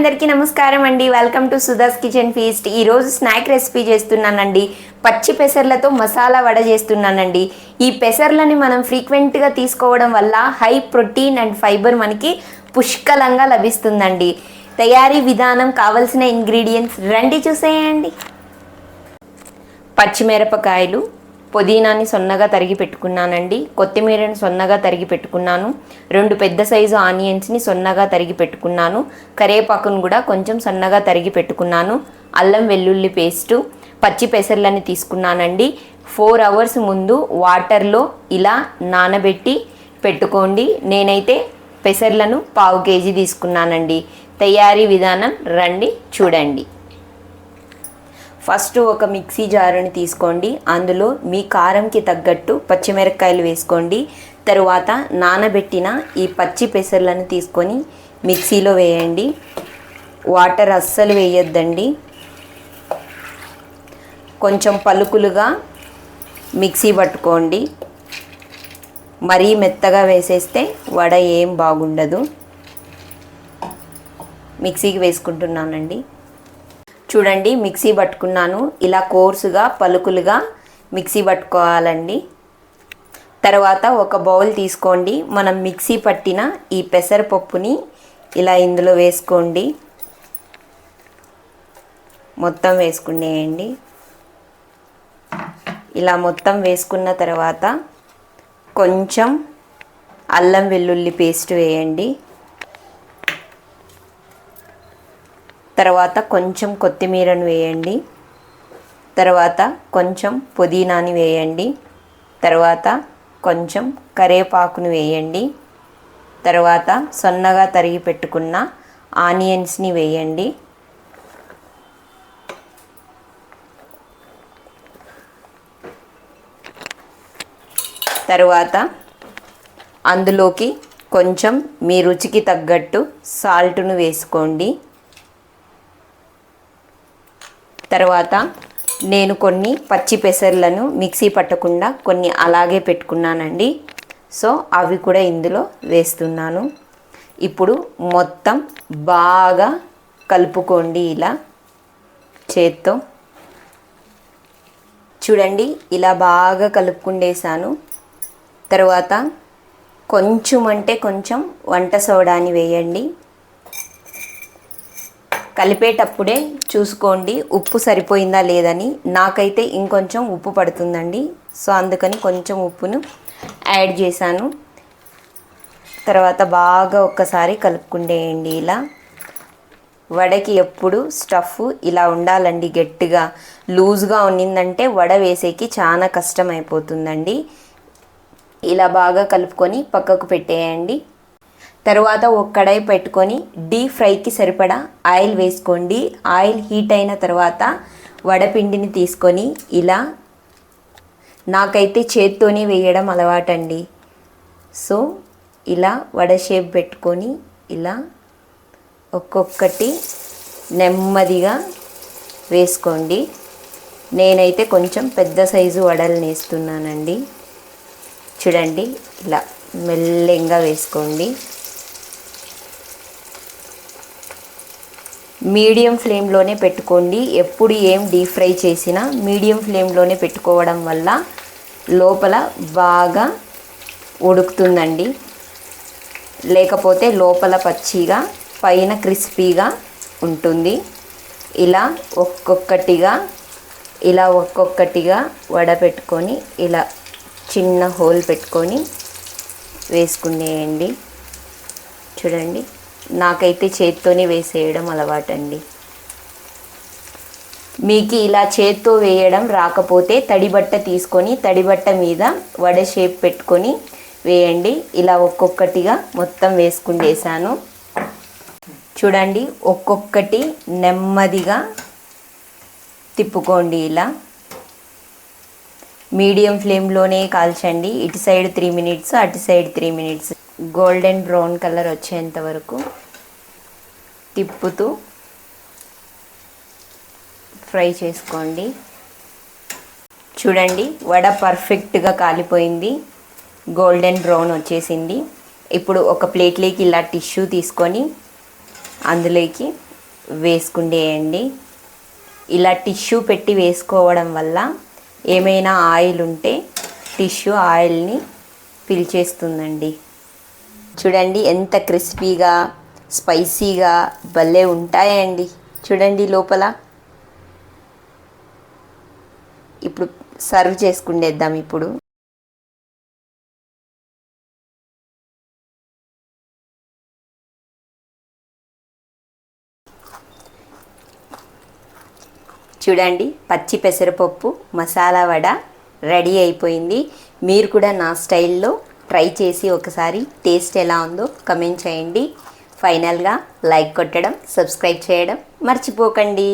అందరికీ నమస్కారం అండి. Welcome to Sudha's kitchen feast ఈరోజు స్నాక్ రెసిపీ చేస్తున్నానండి. పచ్చి పెసర్లతో మసాలా వడ చేస్తున్నానండి. ఈ పెసర్లని మనం ఫ్రీక్వెంట్గా తీసుకోవడం వల్ల హై ప్రోటీన్ అండ్ ఫైబర్ మనకి పుష్కలంగా లభిస్తుందండి. తయారీ విధానం కావలసిన ఇంగ్రీడియంట్స్ రండి చూసేయండి. పచ్చిమిరపకాయలు పుదీనాని సొన్నగా తరిగి పెట్టుకున్నానండి. కొత్తిమీరని సొన్నగా తరిగి పెట్టుకున్నాను. రెండు పెద్ద సైజు ఆనియన్స్ని సొన్నగా తరిగి పెట్టుకున్నాను. కరివేపాకును కూడా కొంచెం సన్నగా తరిగి పెట్టుకున్నాను. అల్లం వెల్లుల్లి పేస్టు పచ్చి పెసర్లని తీసుకున్నానండి. ఫోర్ అవర్స్ ముందు వాటర్లో ఇలా నానబెట్టి పెట్టుకోండి. నేనైతే పెసర్లను పావు కేజీ తీసుకున్నానండి. తయారీ విధానం రండి చూడండి. ఫస్ట్ ఒక మిక్సీ జారుని తీసుకోండి. అందులో మీ కారంకి తగ్గట్టు పచ్చిమిరపకాయలు వేసుకోండి. తరువాత నానబెట్టిన ఈ పచ్చి పెసర్లను తీసుకొని మిక్సీలో వేయండి. వాటర్ అస్సలు వేయొద్దండి. కొంచెం పలుకులుగా మిక్సీ పట్టుకోండి. మరీ మెత్తగా వేసేస్తే వడ ఏం బాగుండదు. మిక్సీకి వేసుకుంటున్నానండి. చూడండి మిక్సీ పట్టుకున్నాను. ఇలా కోర్సుగా పలుకులుగా మిక్సీ పట్టుకోవాలండి. తర్వాత ఒక బౌల్ తీసుకోండి. మనం మిక్సీ పట్టిన ఈ పెసరపప్పుని ఇలా ఇందులో వేసుకోండి. మొత్తం వేసుకునేయండి. ఇలా మొత్తం వేసుకున్న తర్వాత కొంచెం అల్లం వెల్లుల్లి పేస్ట్ వేయండి. తర్వాత కొంచెం కొత్తిమీరను వేయండి. తర్వాత కొంచెం పుదీనాని వేయండి. తర్వాత కొంచెం కరివేపాకును వేయండి. తర్వాత సొన్నగా తరిగి పెట్టుకున్న ఆనియన్స్ని వేయండి. తర్వాత అందులోకి కొంచెం మీ రుచికి తగ్గట్టు సాల్ట్ను వేసుకోండి. తర్వాత నేను కొన్ని పచ్చి పెసర్లను మిక్సీ పట్టకుండా కొన్ని అలాగే పెట్టుకున్నానండి. సో అవి కూడా ఇందులో వేస్తున్నాను. ఇప్పుడు మొత్తం బాగా కలుపుకోండి ఇలా చేత్తో. చూడండి ఇలా బాగా కలుపుకుండేసాను. తర్వాత కొంచెం అంటే కొంచెం వంట సోడాని వేయండి. కలిపేటప్పుడే చూసుకోండి ఉప్పు సరిపోయిందా లేదని. నాకైతే ఇంకొంచెం ఉప్పు పడుతుందండి. సో అందుకని కొంచెం ఉప్పును యాడ్ చేశాను. తర్వాత బాగా ఒక్కసారి కలుపుకుండేయండి ఇలా. వడకి ఎప్పుడు స్టఫ్ ఇలా ఉండాలండి గట్టిగా. లూజ్గా ఉన్నిందంటే వడ వేసేకి చాలా కష్టం అయిపోతుందండి ఇలా బాగా కలుపుకొని పక్కకు పెట్టేయండి. తర్వాత ఒక కడాయి పెట్టుకొని డీప్ ఫ్రైకి సరిపడా ఆయిల్ వేసుకోండి. ఆయిల్ హీట్ అయిన తర్వాత వడపిండిని తీసుకొని ఇలా నాకైతే చేత్తోనే వేయడం అలవాటండి. సో ఇలా వడ షేప్ పెట్టుకొని ఇలా ఒక్కొక్కటి నెమ్మదిగా వేసుకోండి. నేనైతే కొంచెం పెద్ద సైజు వడలు నేస్తున్నానండి. చూడండి ఇలా మెల్లంగా వేసుకోండి. మీడియం ఫ్లేమ్లోనే పెట్టుకోండి. ఎప్పుడు ఏం డీప్ ఫ్రై చేసినా మీడియం ఫ్లేమ్లోనే పెట్టుకోవడం వల్ల లోపల బాగా ఉడుకుతుందండి. లేకపోతే లోపల పచ్చిగా పైన క్రిస్పీగా ఉంటుంది. ఇలా ఒక్కొక్కటిగా ఇలా ఒక్కొక్కటిగా వడపెట్టుకొని ఇలా చిన్న హోల్ పెట్టుకొని వేసుకునేయండి. చూడండి. నాకైతే చేత్తోనే వేసేయడం అలవాటండి. మీకు ఇలా చేత్తో వేయడం రాకపోతే తడిబట్ట తీసుకొని తడిబట్ట మీద వడ షేప్ పెట్టుకొని వేయండి. ఇలా ఒక్కొక్కటిగా మొత్తం వేసుకుండేసాను చూడండి ఒక్కొక్కటి నెమ్మదిగా తిప్పుకోండి ఇలా. మీడియం ఫ్లేమ్లోనే కాల్చండి. ఇటు సైడ్ త్రీ మినిట్స్ అటు side three minutes. Golden brown colour వచ్చేంత వరకు తిప్పుతూ ఫ్రై చేసుకోండి. చూడండి వడ పర్ఫెక్ట్గా కాలిపోయింది. గోల్డెన్ బ్రౌన్ వచ్చేసింది. ఇప్పుడు ఒక ప్లేట్లోకి ఇలా టిష్యూ తీసుకొని అందులోకి వేసుకుండేయండి. ఇలా టిష్యూ పెట్టి వేసుకోవడం వల్ల ఏమైనా ఆయిల్ ఉంటే టిష్యూ ఆయిల్ని పిలిచేస్తుందండి చూడండి ఎంత క్రిస్పీగా స్పైసీగా భలే ఉంటాయండి. చూడండి లోపల. ఇప్పుడు సర్వ్ చేసుకుండేద్దాం ఇప్పుడు. చూడండి పచ్చి పెసరపప్పు మసాలా వడ రెడీ అయిపోయింది. మీరు కూడా నా స్టైల్లో ట్రై చేసి ఒకసారి టేస్ట్ ఎలా ఉందో కమెంట్ చేయండి. ఫైనల్గా లైక్ కొట్టడం సబ్స్క్రైబ్ చేయడం మర్చిపోకండి.